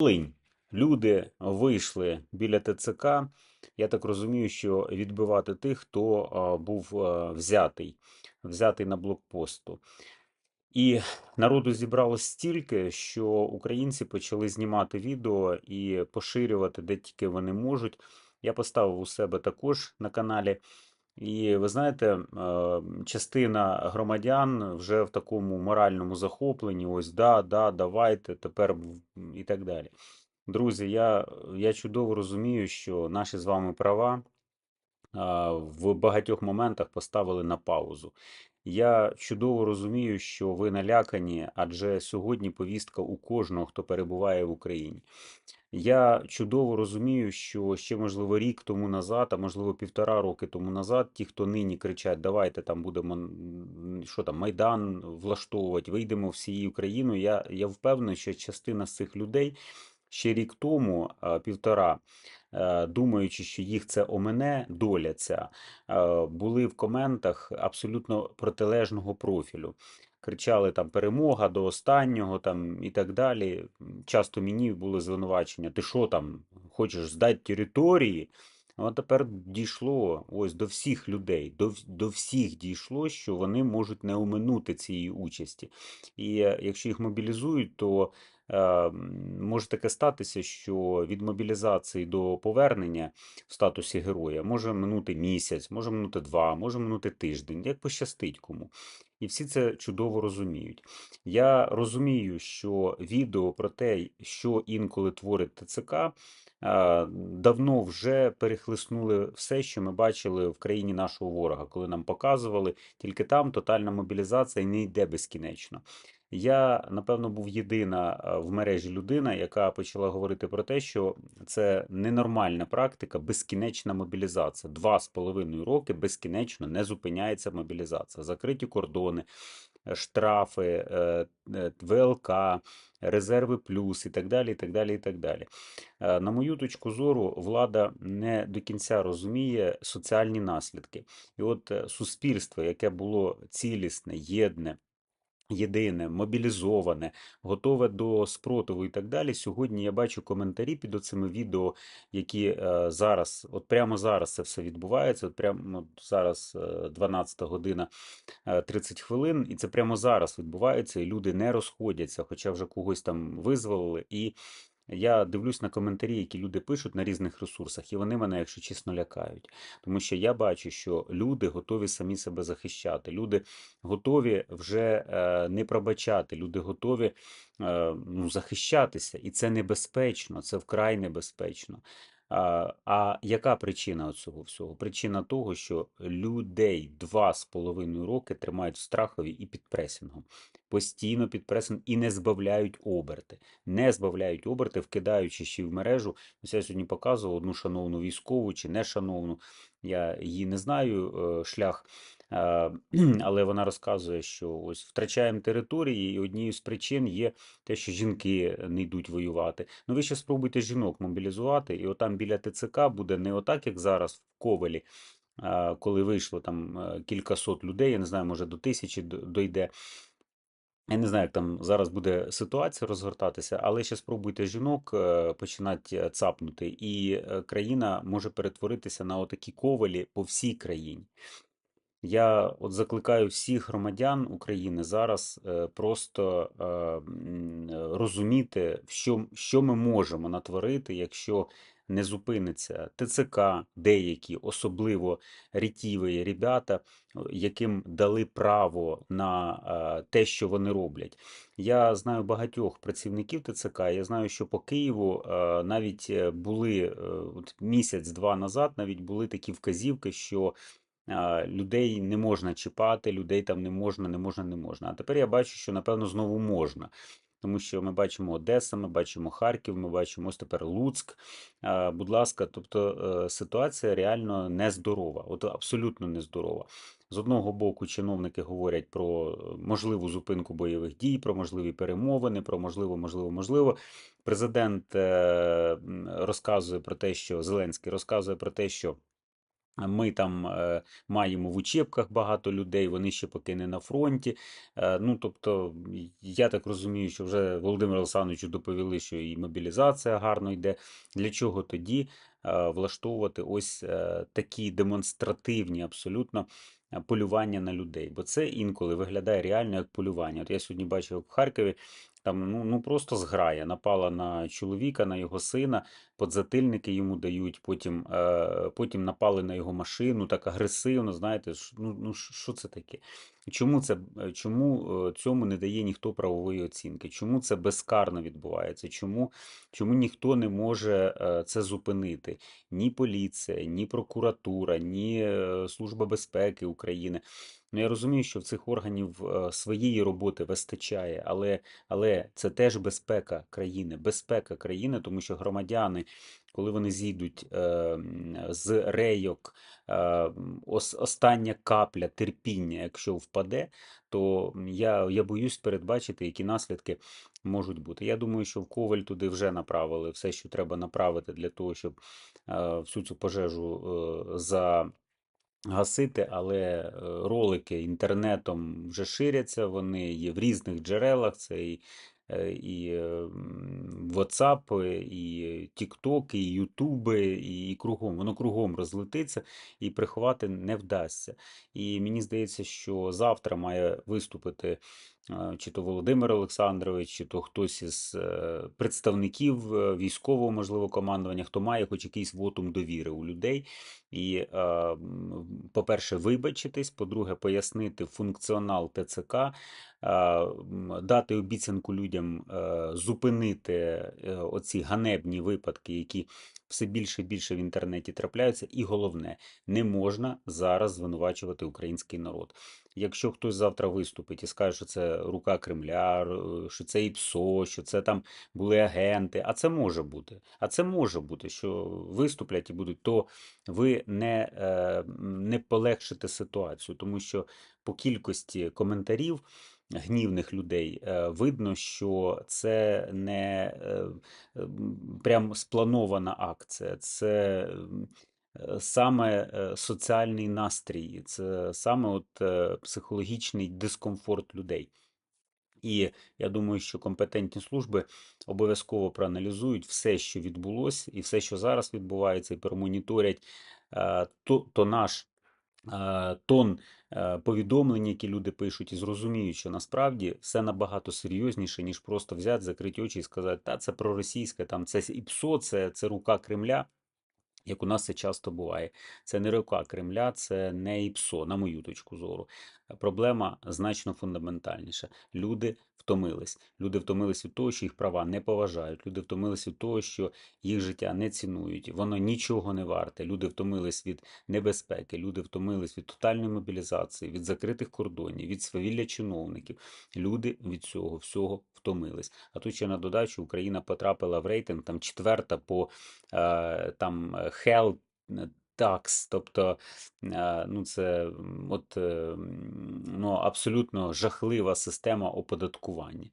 Волинь. Люди вийшли біля ТЦК. Я так розумію, що відбивати тих, хто був взятий, взятий на блокпосту. І народу зібралось стільки, що українці почали знімати відео і поширювати де тільки вони можуть. Я поставив у себе також на каналі. І ви знаєте, е, частина громадян вже в такому моральному захопленні: ось да, да, давайте, тепер і так далі. Друзі, я, я чудово розумію, що наші з вами права в багатьох моментах поставили на паузу. Я чудово розумію, що ви налякані, адже сьогодні повістка у кожного, хто перебуває в Україні. Я чудово розумію, що ще, можливо, рік тому назад, а можливо, півтора роки тому назад, ті, хто нині кричать, давайте там будемо що там, Майдан влаштовувати, вийдемо всією Україною. Я, я впевнений, що частина з цих людей ще рік тому, півтора, думаючи, що їх це омене, доля ця, е, були в коментах абсолютно протилежного профілю. Кричали там перемога до останнього там і так далі. Часто мені були звинувачення: ти що там, хочеш здати території? А тепер дійшло ось до всіх людей, до, до всіх дійшло, що вони можуть не оминути цієї участі. І е, якщо їх мобілізують, то е, може таке статися, що від мобілізації до повернення в статусі героя може минути місяць, може минути два, може минути тиждень, як пощастить кому. І всі це чудово розуміють. Я розумію, що відео про те, що інколи творить ТЦК, давно вже перехлиснули все, що ми бачили в країні нашого ворога, коли нам показували, тільки там тотальна мобілізація не йде безкінечно. Я, напевно, був єдина в мережі людина, яка почала говорити про те, що це ненормальна практика, безкінечна мобілізація. Два з половиною роки безкінечно не зупиняється мобілізація. Закриті кордони, е, штрафи, е, е, ВЛК, резерви плюс і так далі. і так далі, і так далі. Е, На мою точку зору, влада не до кінця розуміє соціальні наслідки. І от е, суспільство, яке було цілісне, єдне, єдине, мобілізоване, готове до спротиву і так далі. Сьогодні я бачу коментарі під оцими відео, які е, зараз, от прямо зараз це все відбувається. От прямо от зараз е, 12 година е, 30 хвилин, і це прямо зараз відбувається, і люди не розходяться, хоча вже когось там визволили. І я дивлюсь на коментарі, які люди пишуть на різних ресурсах, і вони мене, якщо чесно, лякають. Тому що я бачу, що люди готові самі себе захищати. Люди готові вже е, не пробачати, люди готові е, ну, захищатися. І це небезпечно, це вкрай небезпечно. А, а яка причина цього всього? Причина того, що людей два з половиною роки тримають в страхові і під пресингом. Постійно під пресингом і не збавляють оберти. Не збавляють оберти, вкидаючи ще в мережу. Ось я сьогодні показував одну шановну військову чи не шановну. Я її не знаю, е, шлях. Е, Але вона розказує, що ось втрачаємо території, і однією з причин є те, що жінки не йдуть воювати. Ну ви ще спробуйте жінок мобілізувати, і отам біля ТЦК буде не отак, як зараз в Ковелі, коли вийшло там е, кількасот людей, я не знаю, може до тисячі дойде. Я не знаю, як там зараз буде ситуація розгортатися, але ще спробуйте жінок е, починати цапнути, і країна може перетворитися на отакі ковалі по всій країні. Я от закликаю всіх громадян України зараз е, просто е, е, розуміти, що, що ми можемо натворити, якщо не зупиниться ТЦК, деякі, особливо рятіві ребята, яким дали право на те, що вони роблять. Я знаю багатьох працівників ТЦК. Я знаю, що по Києву навіть були от місяць-два назад, навіть були такі вказівки, що людей не можна чіпати, людей там не можна, не можна, не можна. А тепер я бачу, що напевно знову можна. Тому що ми бачимо Одеса, ми бачимо Харків, ми бачимо ось тепер Луцьк. Будь ласка, тобто е, ситуація реально нездорова, от абсолютно нездорова. З одного боку, чиновники говорять про е, можливу зупинку бойових дій, про можливі перемовини, про можливо, можливо, можливо. Президент е, розказує про те, що Зеленський розказує про те, що Ми там е, маємо в учебках багато людей, вони ще поки не на фронті. Е, ну, тобто, я так розумію, що вже Володимиру Олександровичу доповіли, що і мобілізація гарно йде. Для чого тоді е, влаштовувати ось такі демонстративні абсолютно полювання на людей? Бо це інколи виглядає реально як полювання. От я сьогодні бачив в Харкові. Там ну, ну просто зграя напала на чоловіка, на його сина, подзатильники йому дають, потім е, потім напали на його машину так агресивно. Знаєте, ну, ну що це таке? Чому це е, чому е, цьому не дає ніхто правової оцінки? Чому це безкарно відбувається? Чому, чому ніхто не може е, це зупинити? Ні поліція, ні прокуратура, ні Служба безпеки України. Ну, я розумію, що в цих органів е, своєї роботи вистачає, але, але це теж безпека країни, безпека країни, тому що громадяни, коли вони зійдуть е, з рейок, е, ос- остання капля терпіння, якщо впаде, то я, я боюсь передбачити, які наслідки можуть бути. Я думаю, що в Коваль туди вже направили все, що треба направити для того, щоб всю цю пожежу за гасити, але е, ролики інтернетом вже ширяться, вони є в різних джерелах. Це і, е, і е, WhatsApp, і TikTok, і YouTube, і, кругом. Воно кругом розлетиться і приховати не вдасться. І мені здається, що завтра має виступити чи то Володимир Олександрович, чи то хтось із е, представників е, військового, можливо, командування, хто має хоч якийсь вотум довіри у людей. І, е, по-перше, вибачитись, по-друге, пояснити функціонал ТЦК, е, дати обіцянку людям е, зупинити е, оці ганебні випадки, які все більше і більше в інтернеті трапляються. І головне, не можна зараз звинувачувати український народ. Якщо хтось завтра виступить і скаже, що це рука Кремля, що це ІПСО, що це там були агенти, а це може бути. А це може бути, що виступлять і будуть, то ви не, е, не полегшите ситуацію, тому що по кількості коментарів гнівних людей е, видно, що це не е, прям спланована акція, це е, саме е, соціальний настрій, це саме от е, психологічний дискомфорт людей. І я думаю, що компетентні служби обов'язково проаналізують все, що відбулося, і все, що зараз відбувається, і промоніторять е, то, то наш тон повідомлень, які люди пишуть, і зрозуміють, що насправді все набагато серйозніше, ніж просто взяти, закрити очі і сказати, та це проросійське, там це ІПСО, це, це рука Кремля. Як у нас це часто буває, це не рука Кремля, це не ІПСО, на мою точку зору. Проблема значно фундаментальніша. Люди втомились. Люди втомились від того, що їх права не поважають. Люди втомились від того, що їх життя не цінують. Воно нічого не варте. Люди втомились від небезпеки. Люди втомились від тотальної мобілізації, від закритих кордонів, від свавілля чиновників. Люди від цього всього втомились. А тут ще на додачу Україна потрапила в рейтинг там четверта по е, там е, е, tax, тобто е, ну це от е, ну, абсолютно жахлива система оподаткування.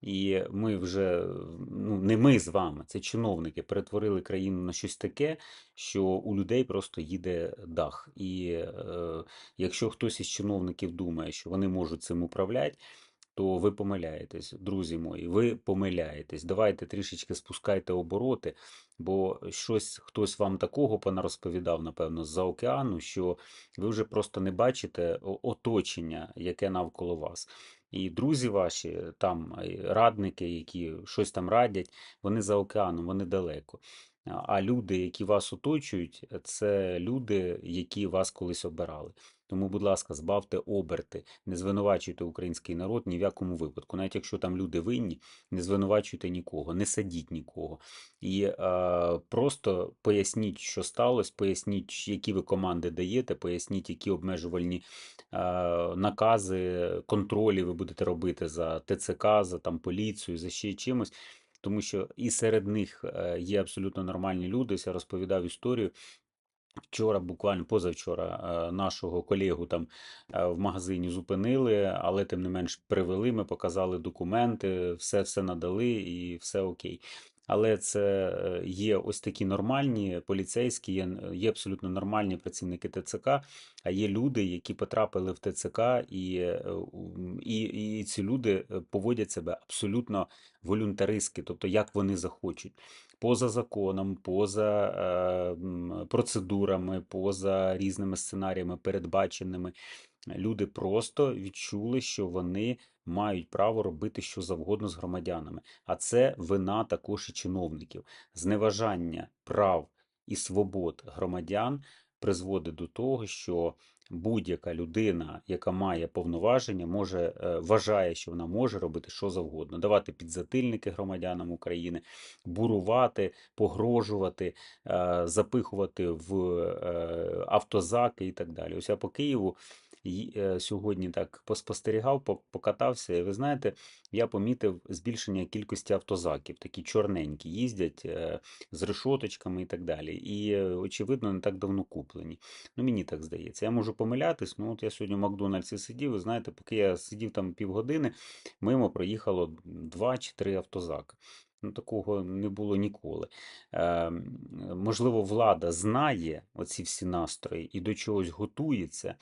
І ми вже, ну не ми з вами, це чиновники, перетворили країну на щось таке, що у людей просто їде дах. І е, якщо хтось із чиновників думає, що вони можуть цим управляти, то ви помиляєтесь, друзі мої, ви помиляєтесь. Давайте трішечки спускайте обороти, бо щось хтось вам такого понарозповідав, напевно, з-за океану, що ви вже просто не бачите оточення, яке навколо вас. І друзі ваші, там радники, які щось там радять, вони за океаном, вони далеко. А люди, які вас оточують, це люди, які вас колись обирали. Тому, будь ласка, збавте оберти, не звинувачуйте український народ ні в якому випадку. Навіть якщо там люди винні, не звинувачуйте нікого, не садіть нікого. І е, просто поясніть, що сталося, поясніть, які ви команди даєте, поясніть, які обмежувальні е, накази, контролі ви будете робити за ТЦК, за там поліцію, за ще чимось. Тому що і серед них е, є абсолютно нормальні люди. Я розповідав історію. Вчора, буквально позавчора, е, нашого колегу там е, в магазині зупинили, але тим не менш привели. Ми показали документи, все все надали і все окей. Але це е, є ось такі нормальні поліцейські, є, є абсолютно нормальні працівники ТЦК, а є люди, які потрапили в ТЦК, і, е, і, і ці люди е, поводять себе абсолютно волюнтаристськи, тобто як вони захочуть. Поза законом, поза е, процедурами, поза різними сценаріями, передбаченими. Люди просто відчули, що вони мають право робити що завгодно з громадянами. А це вина також і чиновників. Зневажання прав і свобод громадян призводить до того, що будь-яка людина, яка має повноваження, може е, вважає, що вона може робити що завгодно, давати підзатильники громадянам України, бурувати, погрожувати, е, запихувати в е, автозаки і так далі. Ось я по Києву сьогодні так поспостерігав, покатався, і ви знаєте, я помітив збільшення кількості автозаків, такі чорненькі, їздять е, з решоточками і так далі. І, е, очевидно, не так давно куплені. Ну, мені так здається. Я можу помилятись, ну от я сьогодні в Макдональдсі сидів, ви знаєте, поки я сидів там півгодини, мимо проїхало два чи три автозаки. Ну, такого не було ніколи. Е, можливо, влада знає оці всі настрої і до чогось готується.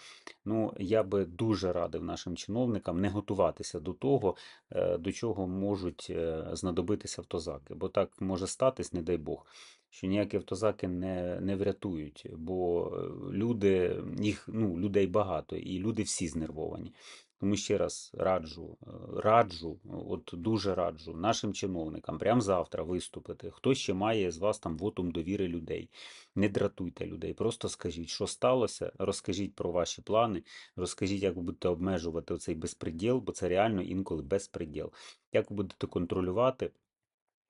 Ну, я би дуже радив нашим чиновникам не готуватися до того, е, до чого можуть е, знадобитися автозаки. Бо так може статись, не дай Бог, що ніякі автозаки не, не врятують, бо е, люди, їх, ну, людей багато, і люди всі знервовані. Тому ще раз раджу, е, раджу, от дуже раджу нашим чиновникам прямо завтра виступити. Хто ще має з вас там вотум довіри людей? Не дратуйте людей, просто скажіть, що сталося, розкажіть про ваші плани, розкажіть, як ви будете обмежувати цей безпреділ, бо це реально інколи безпреділ. Як ви будете контролювати?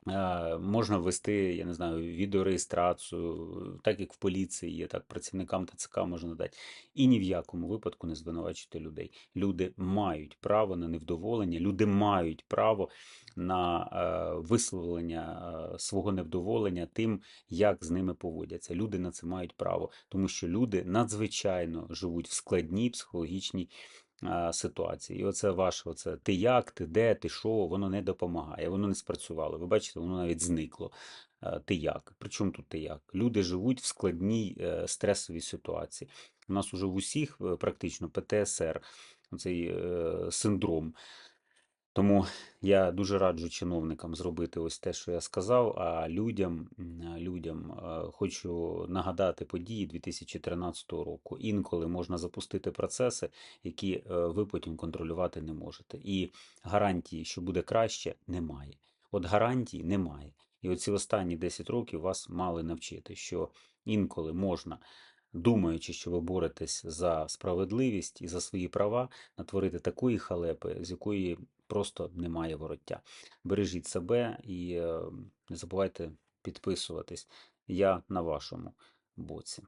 Е, Можна ввести, я не знаю, відеореєстрацію, так як в поліції є, так працівникам ТЦК можна дати. І ні в якому випадку не звинувачувати людей. Люди мають право на невдоволення, люди мають право на е, висловлення е, свого невдоволення тим, як з ними поводяться. Люди на це мають право, тому що люди надзвичайно живуть в складній психологічній ситуації. І оце ваше, оце ти як, ти де, ти що, воно не допомагає, воно не спрацювало. Ви бачите, воно навіть зникло. Ти як? Причому тут ти як? Люди живуть в складній е, стресовій ситуації. У нас уже в усіх е, практично ПТСР, цей е, синдром. Тому я дуже раджу чиновникам зробити ось те, що я сказав. А людям, людям е, хочу нагадати події 2013 року. Інколи можна запустити процеси, які е, ви потім контролювати не можете. І гарантії, що буде краще, немає. От гарантій немає. І оці останні 10 років вас мали навчити, що інколи можна, думаючи, що ви боретесь за справедливість і за свої права, натворити такої халепи, з якої просто немає вороття. Бережіть себе і е, не забувайте підписуватись. Я на вашому боці.